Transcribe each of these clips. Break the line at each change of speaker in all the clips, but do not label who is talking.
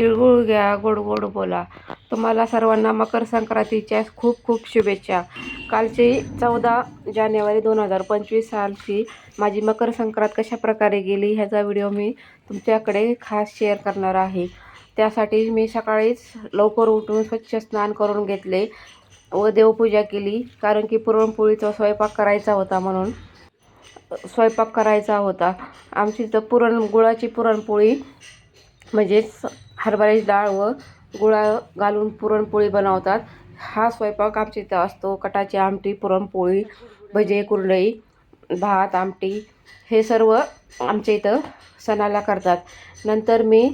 तिळगुळ घ्या गोड गोड बोला. तुम्हाला सर्वांना मकर संक्रांतीच्या खूप खूप शुभेच्छा. कालची चौदा जानेवारी दोन हजार पंचवीस सालची माझी मकर संक्रांत कशा प्रकारे गेली ह्याचा व्हिडिओ मी तुमच्याकडे खास शेअर करणार आहे. त्यासाठी मी सकाळीच लवकर उठून स्वच्छ स्नान करून घेतले व देवपूजा केली कारण की पुरणपोळीचा स्वयंपाक करायचा होता म्हणून. स्वयंपाक करायचा होता. आमची तर पुरण गुळाची पुरणपोळी म्हणजेच हरभऱ्याची डाळ व गुळा घालून पुरणपोळी बनवतात. हा स्वयंपाक आमच्या इथं असतो. कटाची आमटी पुरणपोळी भजे कुरडई भात आमटी हे सर्व आमच्या इथं सणाला करतात. नंतर मी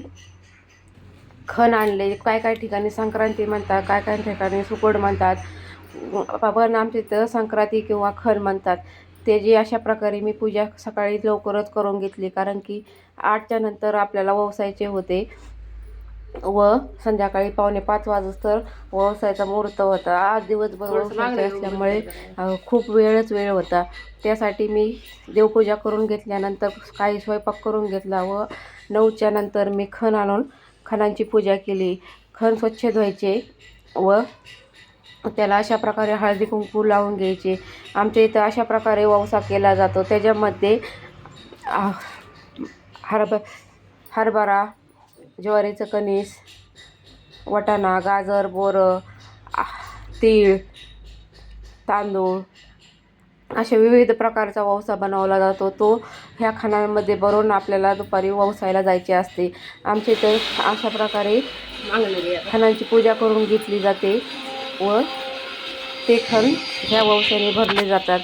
खण आणले. काय काय ठिकाणी संक्रांती म्हणतात काय काय ठिकाणी सुकड म्हणतात पण आमच्या इथं संक्रांती किंवा खण म्हणतात. त्याची अशा प्रकारे मी पूजा सकाळी लवकरच करून घेतली कारण की आठच्या नंतर आपल्याला वसायचे होते. व संध्याकाळी पावणे पाच वाजता तर व्यवसायाचा मुहूर्त होता. आज दिवसभर व्यवसायाचे असल्यामुळे खूप वेळच वेळ होता. त्यासाठी मी देवपूजा करून घेतल्यानंतर काही स्वयंपाक करून घेतला व नऊच्या नंतर मी खण आणून खणांची पूजा केली. खण स्वच्छ धुवायचे व त्याला अशा प्रकारे हळदी कुंकू लावून घ्यायचे. आमच्या इथं अशा प्रकारे ववसा केला जातो. त्याच्यामध्ये हरभ हरभरा ज्वारीचं कणीस वाटाणा गाजर बोरं तीळ तांदूळ अशा विविध प्रकारचा ववसा बनवला जातो. तो ह्या खाणांमध्ये भरून आपल्याला दुपारी ववसायला जायचे असते. आमच्या इथे अशा प्रकारे खणांची पूजा करून घेतली जाते व ते खण ह्या ववसाने भरले जातात.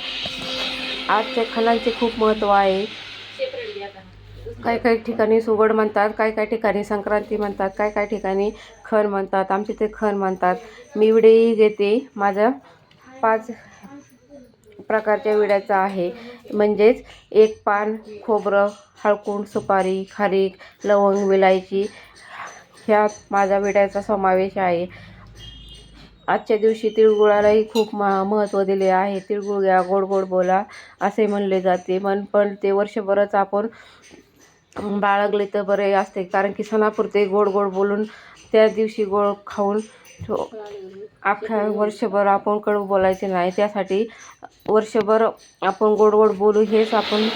आजच्या खणांचे खूप महत्त्व आहे. काही काही ठिकाणी सुगड म्हणतात काही काही ठिकाणी संक्रांती म्हणतात काही काही ठिकाणी खण म्हणतात आमच्या इथे खण म्हणतात. मी विडेही घेते माझा पाच प्रकारच्या विड्याचा आहे. म्हणजेच एक पान खोबरं हळकुंड सुपारी खारीक लवंग विलायची ह्या माझ्या विड्याचा समावेश आहे. आजच्या दिवशी तिळगुळालाही खूप म महत्त्व दिले आहे. तिळगुळ घ्या गोड गोड बोला असे म्हणले जाते. मन पण ते वर्षभरच आपण बाळगले तर बरे असते. कारण की सणापुरते गोड गोड बोलून त्या दिवशी गोड खाऊन अख्ख्या वर्षभर आपण कडू बोलायचे नाही. त्यासाठी वर्षभर आपण गोड गोड बोलू हेच आपण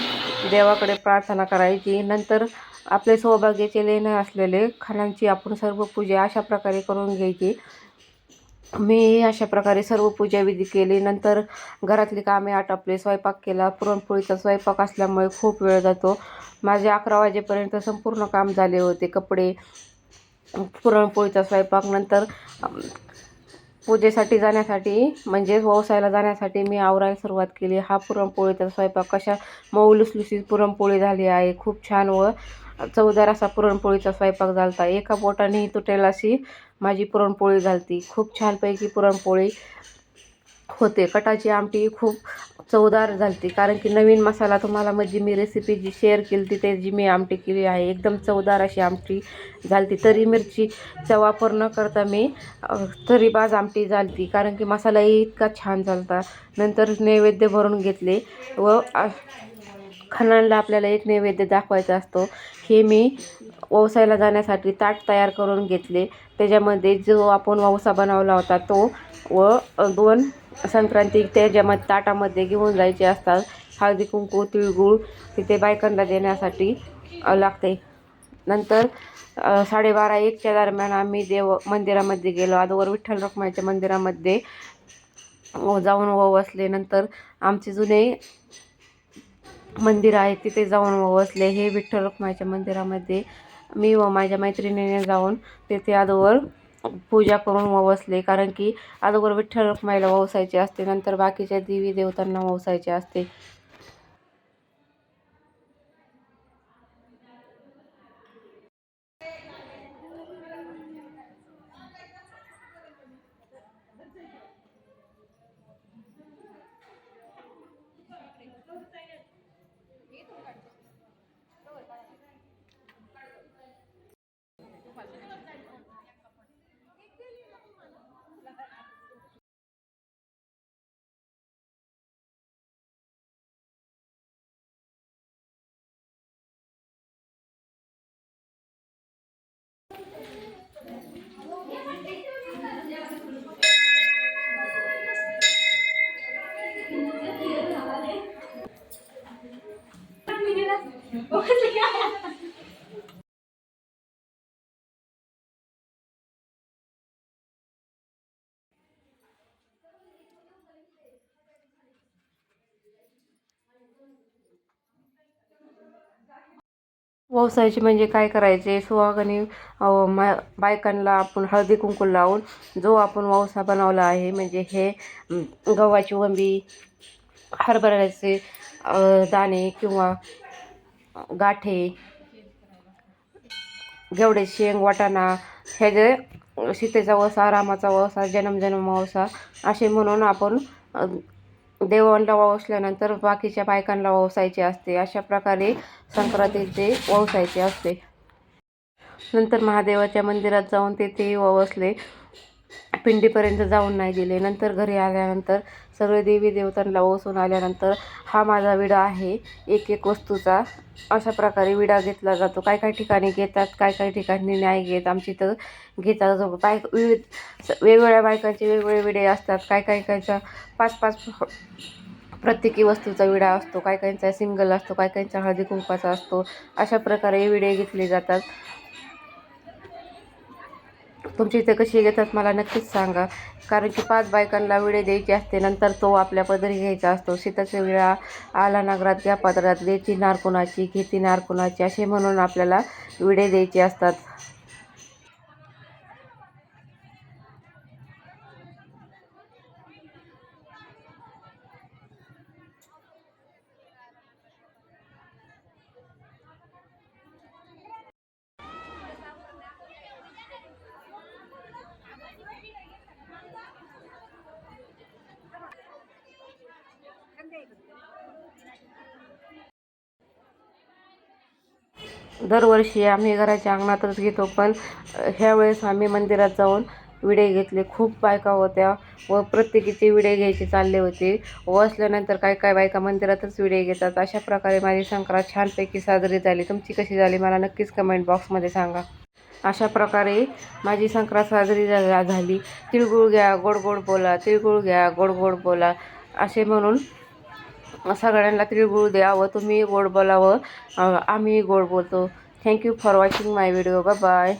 देवाकडे प्रार्थना करायची. नंतर आपले सौभाग्याचे लेणं असलेले खानांची आपण सर्व पूजा अशा प्रकारे करून घ्यायची. मी अशा प्रकारे सर्व पूजाविधी केली. नंतर घरातली कामे आटपले. स्वयंपाक केला. पुरणपोळीचा स्वयंपाक असल्यामुळे खूप वेळ जातो. माझे अकरा वाजेपर्यंत संपूर्ण काम झाले होते. कपडे पुरणपोळीचा स्वयंपाक. नंतर पूजेसाठी जाण्यासाठी म्हणजे व्यवसायाला जाण्यासाठी मी आवरायला सुरुवात केली. हा पुरणपोळीचा स्वयंपाक कशा मऊ लुसलुसीत पुरणपोळी झाली आहे. खूप छान व चवदार असा पुरणपोळीचा स्वयंपाक झाला होता एका बोटानेही तुटेल अशी माझी पुरणपोळी झालती खूप छानपैकी पुरणपोळी होते. कटाची आमटी खूप चवदार झालती. कारण की नवीन मसाला तुम्हाला म्हणजे मी रेसिपी जी शेअर केली ती त्याची मी आमटी केली आहे. एकदम चवदार अशी आमटी झालती. तरी मिरचीचा वापर न करता मी तरी तरीबाज आमटी झालती. कारण की मसालाही इतका छान झालता. नंतर नैवेद्य भरून घेतले व खणांला आपल्याला एक नैवेद्य दाखवायचा असतो. हे मी व्यवसायाला जाण्यासाठी ताट तयार करून घेतले. त्याच्यामध्ये जो आपण ववसा बनवला होता तो व दोन संक्रांती त्याच्यामध्ये ताटामध्ये घेऊन जायचे असतात. हळदी कुंकू तिळगुळ तिथे बायकांना देण्यासाठी लागते. नंतर साडेबारा एकच्या दरम्यान आम्ही देव मंदिरामध्ये गेलो. अगोदर विठ्ठल रखमाईच्या मंदिरामध्ये व जाऊन वसले नंतर आमचे जुने मंदिर आहे तिथे जाऊन वसले हे विठ्ठल रखुमाईच्या मंदिरामध्ये मी व माझ्या मैत्रिणीने जाऊन तिथे अगोदर पूजा करून वसले कारण की अगोदर विठ्ठल रखुमाईला वसायचे असते. नंतर बाकीच्या देवी देवतांना वसायचे असते. व्यवसायाचे म्हणजे काय करायचे? सुहागणी मा बायकांना आपण हळदी कुंकू लावून जो आपण ववसा बनवला आहे म्हणजे हे गव्हाची वंबी हरभऱ्याचे दाणे किंवा गाठे गेवडे शेंग वाटाणा हे जे सीतेचा वसा रामाचा वसा जन्मजन्म जन्म वसा असे म्हणून आपण देवांना वसल्यानंतर बाकीच्या बायकांना ओवसायचे असते. अशा प्रकारे संक्रांतीचे वसायचे असते. नंतर महादेवाच्या मंदिरात जाऊन तेथे वसले पिंडीपर्यंत जाऊन नाही दिले. नंतर घरी आल्यानंतर सगळे देवी देवतांना ओसून आल्यानंतर हा माझा विडा आहे. एक एक वस्तूचा अशा प्रकारे विडा घेतला जातो. काय काय ठिकाणी घेतात काय काय ठिकाणी नाही घेत. आमची तर घेतात जो बाय विविध स- वेगवेगळ्या बायकांचे वेगवेगळे विडे असतात. काय काय कायचा पाच पाच प्रत्येकी वस्तूचा विडा असतो. काय काहींचा सिंगल असतो. काय काहींचा हळदी कुंकवाचा असतो. अशा प्रकारे विडे घेतले जातात. तुमच्या इथे कशी घेतात मला नक्कीच सांगा. कारण की पाच बायकांना विडे द्यायची असते नंतर तो आपल्या पदरी घ्यायचा असतो. शेताचा वेळा आला नागरात घ्या पात्रात द्यायची नार कुणाची घेती नार कुणाची असे म्हणून आपल्याला विडे द्यायचे असतात. दरवर्षी आम्ही घराच्या अंगणातच घेतो पण ह्यावेळेस आम्ही मंदिरात जाऊन विडे घेतले. खूप बायका होत्या व प्रत्येकीचे विडे घ्यायचे चालले होते. वसल्यानंतर काय काय बायका मंदिरातच विडे घेतात. अशा प्रकारे माझी संक्रांत छानपैकी साजरी झाली. तुमची कशी झाली मला नक्कीच कमेंट बॉक्समध्ये सांगा. अशा प्रकारे माझी संक्रांत साजरी झा- झाली. तिळगुळ घ्या गोड गोड बोला तिळगुळ घ्या गोड गोड बोला असे म्हणून सगळ्यांना तिळगुळ द्या व तुम्ही गोड बोलावं. आम्ही गोड बोलतो. Thank you for watching my video bye bye